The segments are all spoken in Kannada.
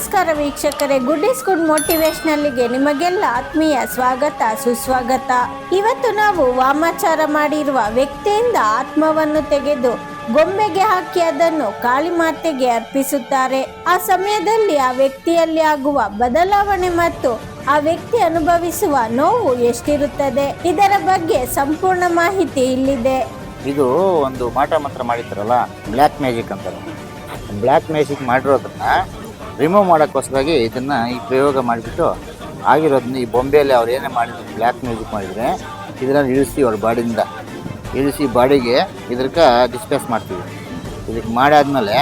ನಮಸ್ಕಾರ ವೀಕ್ಷಕರೇ ಗುಡ್ ಇಸ್ ಗುಡ್ ಮೋಟಿವೇಶನಲ್ಗೆ ನಿಮಗೆಲ್ಲ ಆತ್ಮೀಯ ಸ್ವಾಗತ, ಸುಸ್ವಾಗತ. ಇವತ್ತು ನಾವು ವಾಮಾಚಾರ ಮಾಡಿರುವ ವ್ಯಕ್ತಿಯಿಂದ ಆತ್ಮವನ್ನು ತೆಗೆದು ಗೊಂಬೆಗೆ ಹಾಕಿ ಅದನ್ನು ಕಾಳಿಮಾತೆಗೆ ಅರ್ಪಿಸುತ್ತಾರೆ. ಆ ಸಮಯದಲ್ಲಿ ಆ ವ್ಯಕ್ತಿಯಲ್ಲಿ ಆಗುವ ಬದಲಾವಣೆ ಮತ್ತು ಆ ವ್ಯಕ್ತಿ ಅನುಭವಿಸುವ ನೋವು ಎಷ್ಟಿರುತ್ತದೆ? ಇದರ ಬಗ್ಗೆ ಸಂಪೂರ್ಣ ಮಾಹಿತಿ ಇಲ್ಲಿದೆ. ಇದು ಒಂದು ಮಾಟ ಮಾತ್ರ ಮಾಡಿದ್ರಲ್ಲ ಬ್ಲ್ಯಾಕ್ ಮ್ಯಾಜಿಕ್ ಅಂತಾರೆ ಬ್ಲ್ಯಾಕ್ ಮ್ಯಾಜಿಕ್ ಮಾಡಿರೋದನ್ನ ರಿಮೂವ್ ಮಾಡೋಕ್ಕೋಸ್ಕರಾಗಿ ಇದನ್ನು ಈ ಪ್ರಯೋಗ ಮಾಡಿಬಿಟ್ಟು ಆಗಿರೋದನ್ನ ಈ ಬೊಂಬೆಯಲ್ಲಿ ಅವ್ರು ಏನೇ ಮಾಡಿದ್ರು ಬ್ಲ್ಯಾಕ್ ಮ್ಯೂಸಿಕ್ ಮಾಡಿದರೆ, ಇದನ್ನು ಇಳಿಸಿ ಅವ್ರ ಬಾಡಿಯಿಂದ, ಇಳಿಸಿ ಬಾಡಿಗೆ ಇದಕ್ಕೆ ಡಿಸ್ಪ್ಲೇಸ್ ಮಾಡ್ತೀವಿ. ಇದಕ್ಕೆ ಮಾಡಾದ್ಮೇಲೆ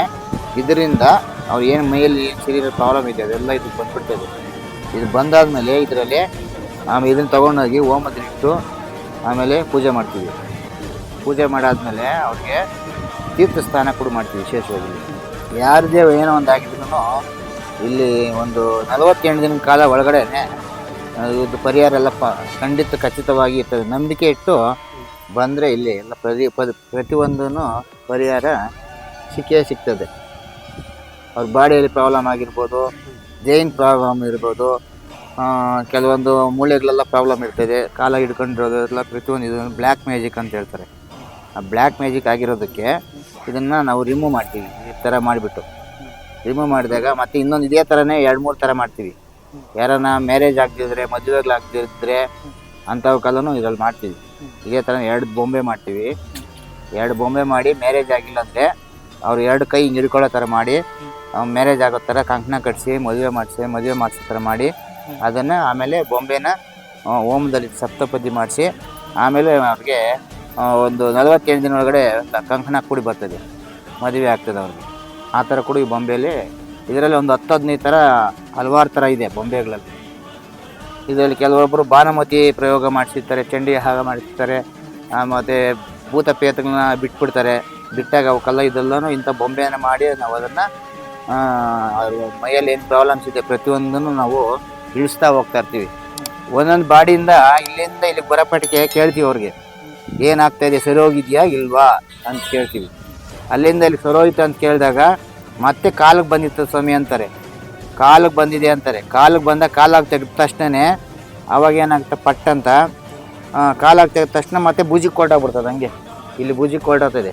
ಇದರಿಂದ ಅವ್ರು ಏನು ಮೈಯಲ್ಲಿ ಏನು ಶರೀರ ಪ್ರಾಬ್ಲಮ್ ಇದೆ, ಅದೆಲ್ಲ ಇದಕ್ಕೆ ಬಂದ್ಬಿಡ್ತದೆ. ಇದು ಬಂದಾದಮೇಲೆ ಇದರಲ್ಲಿ ಆಮೇಲೆ ಇದನ್ನು ತೊಗೊಂಡೋಗಿ ಇಟ್ಟು ಆಮೇಲೆ ಪೂಜೆ ಮಾಡ್ತೀವಿ. ಪೂಜೆ ಮಾಡಾದ್ಮೇಲೆ ಅವ್ರಿಗೆ ತೀರ್ಥ ಸ್ನಾನ ಕೂಡ ಮಾಡ್ತೀವಿ ವಿಶೇಷವಾಗಿ. ಯಾರದೇ ಏನೋ ಒಂದು ಆಗಿದ್ರು ಇಲ್ಲಿ ಒಂದು ನಲವತ್ತೆಂಟು ದಿನ ಕಾಲ ಒಳಗಡೆ ಇದು. ಪರಿಹಾರ ಎಲ್ಲ ಪ, ಖಂಡಿತ ಖಚಿತವಾಗಿ ಇರ್ತದೆ. ನಂಬಿಕೆ ಇಟ್ಟು ಬಂದರೆ ಇಲ್ಲಿ ಎಲ್ಲ ಪ್ರತಿ ಪದ ಪ್ರತಿಯೊಂದೂ ಪರಿಹಾರ ಸಿಕ್ಕೇ ಸಿಗ್ತದೆ. ಅವ್ರ ಬಾಡಿಯಲ್ಲಿ ಪ್ರಾಬ್ಲಮ್ ಆಗಿರ್ಬೋದು, ಜೈನ್ ಪ್ರಾಬ್ಲಮ್ ಇರ್ಬೋದು ಕೆಲವೊಂದು ಮೂಳೆಗಳೆಲ್ಲ ಪ್ರಾಬ್ಲಮ್ ಇರ್ತದೆ. ಕಾಲ ಹಿಡ್ಕೊಂಡಿರೋದು ಎಲ್ಲ ಪ್ರತಿಯೊಂದು ಇದನ್ನು ಬ್ಲ್ಯಾಕ್ ಮ್ಯಾಜಿಕ್ ಅಂತ ಹೇಳ್ತಾರೆ. ಆ ಬ್ಲ್ಯಾಕ್ ಮ್ಯಾಜಿಕ್ ಆಗಿರೋದಕ್ಕೆ ಇದನ್ನು ನಾವು ರಿಮೂವ್ ಮಾಡ್ತೀವಿ. ಈ ಥರ ಮಾಡಿಬಿಟ್ಟು. ರಿಮೂವ್ ಮಾಡಿದಾಗ ಮತ್ತೆ ಇನ್ನೊಂದು ಇದೇ ಥರನೇ ಎರಡು, ಮೂರು ಥರ ಮಾಡ್ತೀವಿ. ಯಾರನ್ನ ಮ್ಯಾರೇಜ್ ಆಗ್ತಿದ್ರೆ ಅಂಥವು ಕಾಲವೂ ಇದ್ರಲ್ಲಿ ಮಾಡ್ತೀವಿ. ಇದೇ ಥರ ಎರಡು ಬೊಂಬೆ ಮಾಡ್ತೀವಿ. ಎರಡು ಬೊಂಬೆ ಮಾಡಿ ಮ್ಯಾರೇಜ್ ಆಗಿಲ್ಲ ಅಂದರೆ ಅವ್ರು ಎರಡು ಕೈ ಹಿಂಗೆ ಹಿಡ್ಕೊಳ್ಳೋ ಥರ ಮಾಡಿ ಮ್ಯಾರೇಜ್ ಆಗೋ ಥರ ಕಂಕಣ ಕಟ್ಟಿಸಿ ಮದುವೆ ಮಾಡಿಸಿ, ಮದುವೆ ಮಾಡಿಸೋ ಥರ ಮಾಡಿ ಅದನ್ನು ಆಮೇಲೆ ಬೊಂಬೆನ ಓಮದಲ್ಲಿ ಸಪ್ತಪದಿ ಮಾಡಿಸಿ ಆಮೇಲೆ ಅವ್ರಿಗೆ ಒಂದು ನಲವತ್ತೆಂಟು ದಿನ ಒಳಗಡೆ ಕಂಕಣ ಕೂಡಿ ಬರ್ತದೆ. ಮದುವೆ ಆಗ್ತದೆ ಅವ್ರಿಗೆ. ಆ ಥರ ಕೂಡ ಈ ಬೊಂಬೆಯಲ್ಲಿ ಇದರಲ್ಲಿ ಒಂದು ಹತ್ತು ಹದಿನೈದು ಥರ ಹಲವಾರು ಥರ ಇದೆ ಬೊಂಬೆಗಳಲ್ಲಿ. ಇದರಲ್ಲಿ ಕೆಲವೊಬ್ಬರು ಭಾನುಮತಿ ಪ್ರಯೋಗ ಮಾಡಿಸಿರ್ತಾರೆ ಚಂಡಿ ಹಾಗ ಮಾಡಿರ್ತಾರೆ ಮತ್ತು ಭೂತ ಪೇತಗಳನ್ನ ಬಿಟ್ಬಿಡ್ತಾರೆ. ಬಿಟ್ಟಾಗ ಅವಕ್ಕೆಲ್ಲ ಇದೆಲ್ಲನೂ ಇಂಥ ಬೊಂಬೆಯನ್ನು ಮಾಡಿ ನಾವು ಅದನ್ನು ಮೈಯಲ್ಲಿ ಏನು ಪ್ರಾಬ್ಲಮ್ಸ್ ಇದೆ ಪ್ರತಿಯೊಂದನ್ನು ನಾವು ಇಳಿಸ್ತಾ ಹೋಗ್ತಾ ಇರ್ತೀವಿ. ಒಂದೊಂದು ಬಾಡಿಯಿಂದ ಇಲ್ಲಿಂದ ಇಲ್ಲಿಗೆ ಬರಪಟ್ಟಿಗೆ ಕೇಳ್ತೀವಿ ಅವ್ರಿಗೆ. ಏನಾಗ್ತಾ ಇದೆ ಸರಿ ಹೋಗಿದೆಯಾ ಇಲ್ವಾ ಅಂತ ಕೇಳ್ತೀವಿ. ಅಲ್ಲಿಂದ ಇಲ್ಲಿ ಸರೋಯ್ತು ಅಂತ ಕೇಳಿದಾಗ, ಮತ್ತೆ ಕಾಲಿಗೆ ಬಂದಿತ್ತು ಸ್ವಾಮಿ ಅಂತಾರೆ. ಕಾಲಿಗೆ ಬಂದಿದೆ ಅಂತಾರೆ. ಕಾಲಿಗೆ ಬಂದ ಕಾಲಾಗಿ ತೆಗೆದ ತಕ್ಷಣನೇ ಅವಾಗ ಏನಾಗುತ್ತೆ? ಪಟ್ ಅಂತ ಕಾಲಾಗಿ ತೆಗೆದ ತಕ್ಷಣ ಮತ್ತೆ ಬೂಜಿಗೆ ಕೊಟ್ಟಾಗ್ಬಿಡ್ತದೆ ಹಂಗೆ. ಇಲ್ಲಿ ಬೂಜಿಗೆ ಕೊಟ್ಟೋಗ್ತದೆ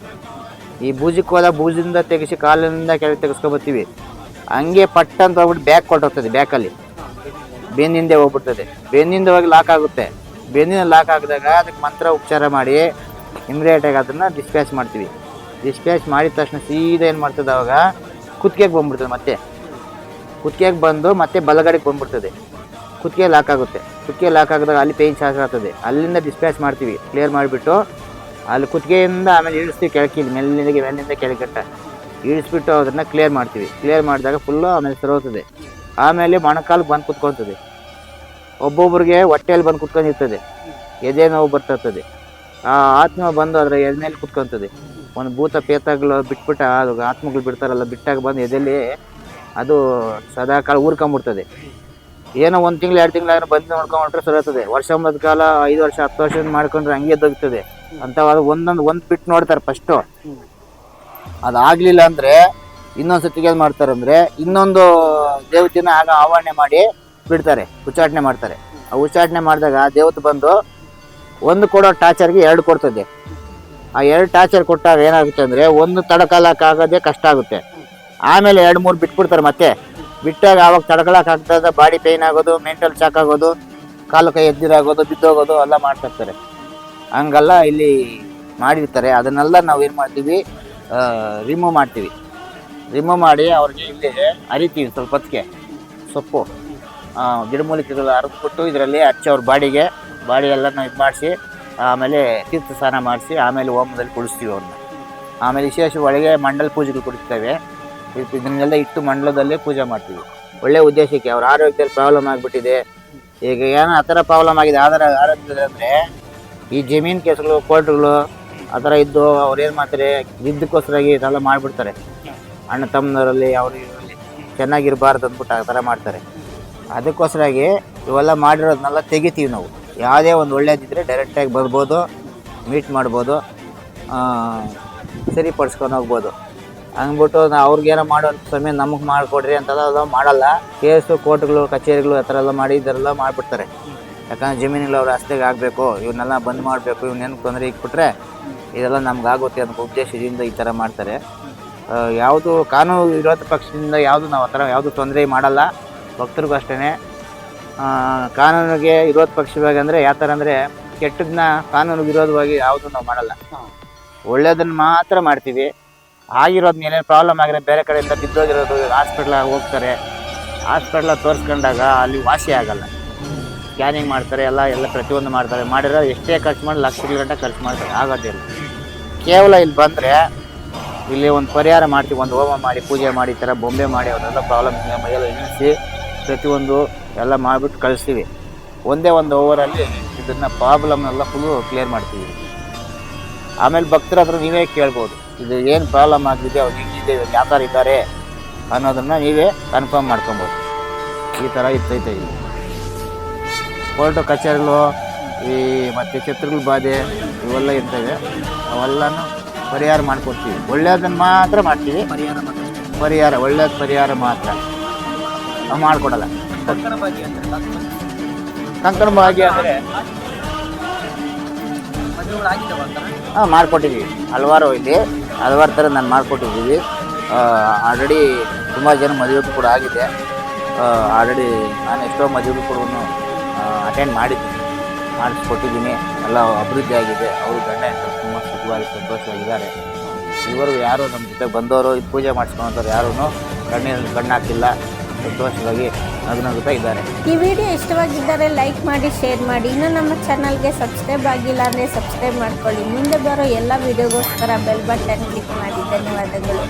ಈ ಬೂಜಿಗೆ ಹೋದಾಗ ಬೂಜಿಂದ ತೆಗೆಸಿ ಕಾಲಿನಿಂದ ಕೆಳಗೆ ತೆಗೆಸ್ಕೊಬತ್ತೀವಿ ಹಂಗೆ ಪಟ್ಟ ಅಂತ ಹೋಗ್ಬಿಟ್ಟು ಬ್ಯಾಕ್ ಕೊಟ್ಟೋಗ್ತದೆ ಬ್ಯಾಕಲ್ಲಿ. ಬೆನ್ನಿಂದೆ ಹೋಗ್ಬಿಡ್ತದೆ. ಬೆನ್ನಿಂದ ಹೋಗಿ ಲಾಕ್ ಆಗುತ್ತೆ. ಬೆನ್ನಿನ ಲಾಕ್ ಆಗಿದಾಗ ಅದಕ್ಕೆ ಮಂತ್ರ ಉಪಚಾರ ಮಾಡಿ ಇಮ್ರಿಯೇಟಾಗಿ ಅದನ್ನು ಡಿಸ್ಪ್ಯಾಚ್ ಮಾಡ್ತೀವಿ. ಡಿಸ್ಪ್ಯಾಚ್ ಮಾಡಿದ ತಕ್ಷಣ ಸೀದಾ ಏನು ಮಾಡ್ತದೆ ಅವಾಗ ಕುತ್ತಿಗೆಗೆ ಬಂದ್ಬಿಡ್ತದೆ ಮತ್ತೆ. ಕುತ್ತಿಗೆಗೆ ಬಂದು ಮತ್ತೆ ಬಲಗಡೆಗೆ ಬಂದ್ಬಿಡ್ತದೆ. ಕುತ್ತಿಗೆ ಲಾಕ್ ಆಗುತ್ತೆ. ಕುತ್ತಿಗೆ ಲಾಕ್ ಆಗಿದಾಗ ಅಲ್ಲಿ ಪೇಯ್ನ್ ಚಾರ್ಜ್ ಆಗ್ತದೆ. ಅಲ್ಲಿಂದ ಡಿಸ್ಪ್ಯಾಚ್ ಮಾಡ್ತೀವಿ. ಕ್ಲಿಯರ್ ಮಾಡಿಬಿಟ್ಟು ಅಲ್ಲಿ ಕುತ್ತಿಗೆಯಿಂದ ಆಮೇಲೆ ಇಳಿಸ್ತೀವಿ ಕೆಳಕಿ ಮೆಲ್ಲಿಂದ ಮೇಲಿಂದ, ಕೆಳಗಟ್ಟ. ಇಳಿಸ್ಬಿಟ್ಟು ಅದನ್ನು ಕ್ಲಿಯರ್ ಮಾಡ್ತೀವಿ. ಕ್ಲಿಯರ್ ಮಾಡಿದಾಗ ಫುಲ್ಲು ಆಮೇಲೆ ಸರೋಗ್ತದೆ ಆಮೇಲೆ ಮೊಣಕಾಲು ಬಂದು ಕುತ್ಕೊತದೆ ಒಬ್ಬೊಬ್ಬರಿಗೆ ಹೊಟ್ಟೆಯಲ್ಲಿ ಬಂದು ಕುತ್ಕೊಂಡಿರ್ತದೆ. ಎದೆ ನೋವು ಬರ್ತಿರ್ತದೆ ಆ ಆತ್ಮ ಬಂದು ಅದರ ಎದೆ ಮೇಲೆ ಕುತ್ಕೊತದೆ ಒಂದು ಭೂತ ಪೇತಗಳು ಬಿಟ್ಬಿಟ್ಟ ಅದು ಆತ್ಮಗಳು ಬಿಡ್ತಾರಲ್ಲ, ಬಿಟ್ಟಾಗ ಬಂದು ಎದೆಯಲ್ಲಿ ಅದು ಸದಾ ಕಾಲ ಊರ್ಕೊಂಬಿಡ್ತದೆ. ಏನೋ ಒಂದು ತಿಂಗಳು, ಎರಡು ತಿಂಗಳು ಬಂದು ನೋಡ್ಕೊಂಡ್ರೆ ಸರಿಯೋತದೆ ವರ್ಷ ಒಂಬತ್ತು ಕಾಲ ಐದು ವರ್ಷ, ಹತ್ತು ವರ್ಷ ಮಾಡ್ಕೊಂಡ್ರೆ ಹಂಗೆ ದೊಗ್ತದೆ ಅಂಥವಾಗ ಒಂದೊಂದು, ಒಂದು ಬಿಟ್ಟು ನೋಡ್ತಾರೆ ಫಸ್ಟು ಅದಾಗಲಿಲ್ಲ ಅಂದರೆ ಇನ್ನೊಂದು ಸತಿಗೆ ಏನು ಮಾಡ್ತಾರೆ ಅಂದರೆ ಇನ್ನೊಂದು ದೇವತೆನ ಆಗ ಆವರಣೆ ಮಾಡಿ ಬಿಡ್ತಾರೆ, ಉಚ್ಚಾಟನೆ ಮಾಡ್ತಾರೆ. ಆ ಉಚ್ಚಾಟನೆ ಮಾಡಿದಾಗ ದೇವತೆ ಬಂದು ಒಂದು ಕೊಡೋ ಟಾರ್ಚರ್ಗೆ ಎರಡು ಕೊಡ್ತದೆ. ಆ ಎರಡು ಟಾರ್ಚರ್ ಕೊಟ್ಟಾಗ ಏನಾಗುತ್ತೆ ಅಂದರೆ ಒಂದು ತಡಕಾಲಕ್ಕಾಗೋದೇ ಕಷ್ಟ ಆಗುತ್ತೆ. ಆಮೇಲೆ ಎರಡು, ಮೂರು ಬಿಟ್ಬಿಡ್ತಾರೆ ಮತ್ತೆ. ಬಿಟ್ಟಾಗ ಆವಾಗ ತಡ್ಕೊಳಕ್ ಆಗ್ತದೆ ಬಾಡಿ ಪೇಯ್ನ್ ಆಗೋದು ಮೆಂಟಲ್ ಶಾಕ್ ಆಗೋದು, ಕಾಲು ಕೈ ಎದ್ದಿರಾಗೋದು, ಬಿದ್ದೋಗೋದು ಎಲ್ಲ ಮಾಡ್ತಿರ್ತಾರೆ ಹಂಗೆಲ್ಲ, ಇಲ್ಲಿ ಮಾಡಿರ್ತಾರೆ. ಅದನ್ನೆಲ್ಲ ನಾವು ಏನು ಮಾಡ್ತೀವಿ ರಿಮೂವ್ ಮಾಡ್ತೀವಿ. ರಿಮೂವ್ ಮಾಡಿ ಅವ್ರಿಗೆ ಇಲ್ಲಿ ಅರಿತೀವಿ ಸ್ವಲ್ಪ ಹೊತ್ತಿಗೆ. ಸೊಪ್ಪು ಗಿಡಮೂಲಿಕೆಗಳು ಅರಿದ್ಬಿಟ್ಟು ಇದರಲ್ಲಿ ಹಚ್ಚಿ ಅವ್ರ ಬಾಡಿಗೆ ಬಾಡಿ ಎಲ್ಲ ನಾವು ಇದು ಮಾಡಿಸಿ ಆಮೇಲೆ ತೀರ್ಥ ಸ್ನಾನ ಮಾಡಿಸಿ, ಆಮೇಲೆ ಹೋಮದಲ್ಲಿ ಕುಡಿಸ್ತೀವಿ ಅವ್ರನ್ನ. ಆಮೇಲೆ ವಿಶೇಷ ಒಳಗೆ ಮಂಡಲ ಪೂಜೆಗಳು ಕೊಡ್ತೇವೆ ಇದ್- ಇದನ್ನೆಲ್ಲ ಇಟ್ಟು ಮಂಡಲದಲ್ಲೇ ಪೂಜೆ ಮಾಡ್ತೀವಿ. ಒಳ್ಳೆ ಉದ್ದೇಶಕ್ಕೆ, ಅವ್ರ ಆರೋಗ್ಯದಲ್ಲಿ ಪ್ರಾಬ್ಲಮ್ ಆಗಿಬಿಟ್ಟಿದೆ. ಈಗ ಏನೋ ಆ ಥರ ಪ್ರಾಬ್ಲಮ್ ಆಗಿದೆ. ಆಧಾರ, ಆರೋಗ್ಯದಲ್ಲಿ ಅಂದರೆ ಈ ಜಮೀನು ಕೇಸ್ಗಳು ಕೋರ್ಟ್ಗಳು ಆ ಥರ ಇದ್ದು ಅವ್ರು ಏನು ಮಾಡ್ತಾರೆ ಇದಕ್ಕೋಸ್ಕರಾಗಿ ಇದೆಲ್ಲ ಮಾಡಿಬಿಡ್ತಾರೆ. ಅಣ್ಣ ತಮ್ಮನವರಲ್ಲಿ, ಅವರು ಚೆನ್ನಾಗಿರಬಾರ್ದು ಅಂದ್ಬಿಟ್ಟು ಆ ಥರ ಮಾಡ್ತಾರೆ. ಅದಕ್ಕೋಸ್ಕರಾಗಿ ಇವೆಲ್ಲ ಮಾಡಿರೋದನ್ನೆಲ್ಲ ತೆಗಿತೀವಿ ನಾವು. ಯಾವುದೇ ಒಂದು ಒಳ್ಳೇದಿದ್ದರೆ ಡೈರೆಕ್ಟಾಗಿ ಬರ್ಬೋದು ಮೀಟ್ ಮಾಡ್ಬೋದು ಸರಿಪಡಿಸ್ಕೊಂಡು ಹೋಗ್ಬೋದು. ಅಂದ್ಬಿಟ್ಟು ನಾವು ಅವ್ರಿಗೇನೋ ಮಾಡೋ ಸಮಯ ನಮಗೆ ಮಾಡಿಕೊಡ್ರಿ ಅಂತೆಲ್ಲ ಮಾಡಲ್ಲ. ಕೇಸು, ಕೋರ್ಟ್ಗಳು, ಕಚೇರಿಗಳು ಆ ಥರ ಎಲ್ಲ ಮಾಡಿ, ಇದೆಲ್ಲ ಮಾಡಿಬಿಡ್ತಾರೆ. ಯಾಕಂದ್ರೆ ಜಮೀನುಗಳು ಅವ್ರ ರಸ್ತೆಗೆ ಆಗಬೇಕು ಇವನ್ನೆಲ್ಲ ಬಂದ್ ಮಾಡಬೇಕು ಇವನ್ನೇನು ತೊಂದರೆ ಇಟ್ಬಿಟ್ರೆ ಇದೆಲ್ಲ ನಮ್ಗೆ ಆಗುತ್ತೆ ಅನ್ನೋ ಉದ್ದೇಶದಿಂದ ಈ ಥರ ಮಾಡ್ತಾರೆ. ಯಾವುದು ಕಾನೂನು ವಿರೋಧ ಪಕ್ಷದಿಂದ ಯಾವುದು ನಾವು ಆ ಥರ ಯಾವುದು ತೊಂದರೆ ಮಾಡಲ್ಲ. ಭಕ್ತರಿಗೂ ಅಷ್ಟೇ ಕಾನೂನಿಗೆ ವಿರೋಧ ಪಕ್ಷವಾಗಿ ಅಂದರೆ ಯಾವ ಥರ ಅಂದರೆ ಕೆಟ್ಟದನ್ನ ಕಾನೂನು ವಿರೋಧವಾಗಿ ಯಾವುದು ನಾವು ಮಾಡಲ್ಲ. ಒಳ್ಳೇದನ್ನ ಮಾತ್ರ ಮಾಡ್ತೀವಿ. ಆಗಿರೋದು ಏನೇನು ಪ್ರಾಬ್ಲಮ್ ಆಗಿರೋ ಬೇರೆ ಕಡೆಯಿಂದ ಬಿದ್ದೋಗಿರೋದು ಹಾಸ್ಪಿಟ್ಲಾಗ ಹೋಗ್ತಾರೆ. ಹಾಸ್ಪಿಟ್ಲಾಗ ತೋರಿಸ್ಕೊಂಡಾಗ ಅಲ್ಲಿ ವಾಸಿ ಆಗಲ್ಲ. ಸ್ಕ್ಯಾನಿಂಗ್ ಮಾಡ್ತಾರೆ ಎಲ್ಲ ಎಲ್ಲ ಪ್ರತಿಯೊಂದು ಮಾಡ್ತಾರೆ. ಮಾಡಿರೋ ಎಷ್ಟೇ ಖರ್ಚು ಮಾಡಿ ಲಕ್ಷಗಳ ಗಂಟೆ ಖರ್ಚು ಮಾಡ್ತಾರೆ ಆಗೋದಿಲ್ಲ ಕೇವಲ ಇಲ್ಲಿ ಬಂದರೆ ಇಲ್ಲಿ ಒಂದು ಪರಿಹಾರ ಮಾಡ್ತೀವಿ ಒಂದು ಹೋಮ ಮಾಡಿ ಪೂಜೆ ಮಾಡಿ ಈ ಥರ ಬೊಂಬೆ ಮಾಡಿ ಅವರೆಲ್ಲ ಪ್ರಾಬ್ಲಮ್ ಮೈಯೆಲ್ಲ ಇಳಿಸಿ ಪ್ರತಿಯೊಂದು ಎಲ್ಲ ಮಾಡಿಬಿಟ್ಟು ಕಳಿಸ್ತೀವಿ. ಒಂದೇ ಒಂದು ಓವರಲ್ಲಿ ಇದನ್ನು ಪ್ರಾಬ್ಲಮ್ನೆಲ್ಲ ಫುಲ್ಲು ಕ್ಲಿಯರ್ ಮಾಡ್ತೀವಿ. ಆಮೇಲೆ ಭಕ್ತರ ಹತ್ರ ನೀವೇ ಕೇಳ್ಬೋದು, ಇದು ಏನು ಪ್ರಾಬ್ಲಮ್ ಆಗಿದೆ ಅವ್ರು ಹೆಂಗಿದೆ ಯಾವ ಥರ ಇದ್ದಾರೆ ಅನ್ನೋದನ್ನು ನೀವೇ ಕನ್ಫರ್ಮ್ ಮಾಡ್ಕೊಬೋದು. ಈ ಥರ ಇರ್ತೈತೆ ಇಲ್ಲಿ. ಕೋರ್ಟು ಕಚೇರಿಗಳು, ಈ ಮತ್ತು ಛತ್ರಗಳ ಬಾಧೆ, ಇವೆಲ್ಲ ಇರ್ತವೆ. ಅವೆಲ್ಲನೂ ಪರಿಹಾರ ಮಾಡ್ಕೊಡ್ತೀವಿ. ಒಳ್ಳೆಯದನ್ನು ಮಾತ್ರ ಮಾಡ್ತೀವಿ. ಪರಿಹಾರ ಪರಿಹಾರ ಒಳ್ಳೆಯದು ಪರಿಹಾರ ಮಾತ್ರ. ಮಾಡಿಕೊಡಲ್ಲ. ಕಂಕಣ ಭಾಗ್ಯ ಅಂದ್ರೆ ಹಾ ಮಾಡಿಕೊಟ್ಟಿದ್ದೀವಿ ಹಲವಾರು ಇಲ್ಲಿ ಹಲವಾರು ಥರ ನಾನು ಮಾಡಿಕೊಟ್ಟಿದ್ದೀವಿ ಆಲ್ರೆಡಿ ತುಂಬ ಜನ ಮದುವೆಗೂ ಕೂಡ ಆಗಿದೆ. ಆಲ್ರೆಡಿ ನಾನು ಎಷ್ಟೋ ಮದುವೆಗೂ ಕೂಡ ಅಟೆಂಡ್ ಮಾಡಿದ್ದೀನಿ ಮಾಡಿಸ್ಕೊಟ್ಟಿದ್ದೀನಿ. ಎಲ್ಲ ಅಭಿವೃದ್ಧಿ ಆಗಿದೆ. ಅವರು ಗಂಡ ಹೆಂಡರು ತುಂಬ ಸುಖವಾಗಿ ಸಂತೋಷವಾಗಿದ್ದಾರೆ. ಇವರು ಯಾರು ನಮ್ಮ ಜೊತೆ ಬಂದವರು, ಪೂಜೆ ಮಾಡಿಸ್ಕೊಂಡವ್ರು ಯಾರೂ ಕಣ್ಣಿನ ಕಣ್ಣು ಹಾಕಿಲ್ಲ. ಸಂತೋಷವಾಗಿ ನಗುನಗುತ್ತಾ ಇದ್ದಾರೆ. ಈ ವಿಡಿಯೋ ಇಷ್ಟವಾಗಿದ್ದರೆ ಲೈಕ್ ಮಾಡಿ, ಶೇರ್ ಮಾಡಿ. ಇನ್ನು ನಮ್ಮ ಚಾನಲ್ಗೆ ಸಬ್ಸ್ಕ್ರೈಬ್ ಆಗಿಲ್ಲ ಅಂದರೆ ಸಬ್ಸ್ಕ್ರೈಬ್ ಮಾಡ್ಕೊಳ್ಳಿ. ಮುಂದೆ ಬರೋ ಎಲ್ಲ ವಿಡಿಯೋಗೋಸ್ಕರ ಬೆಲ್ ಬಟನ್ ಕ್ಲಿಕ್ ಮಾಡಿ. ಧನ್ಯವಾದಗಳು.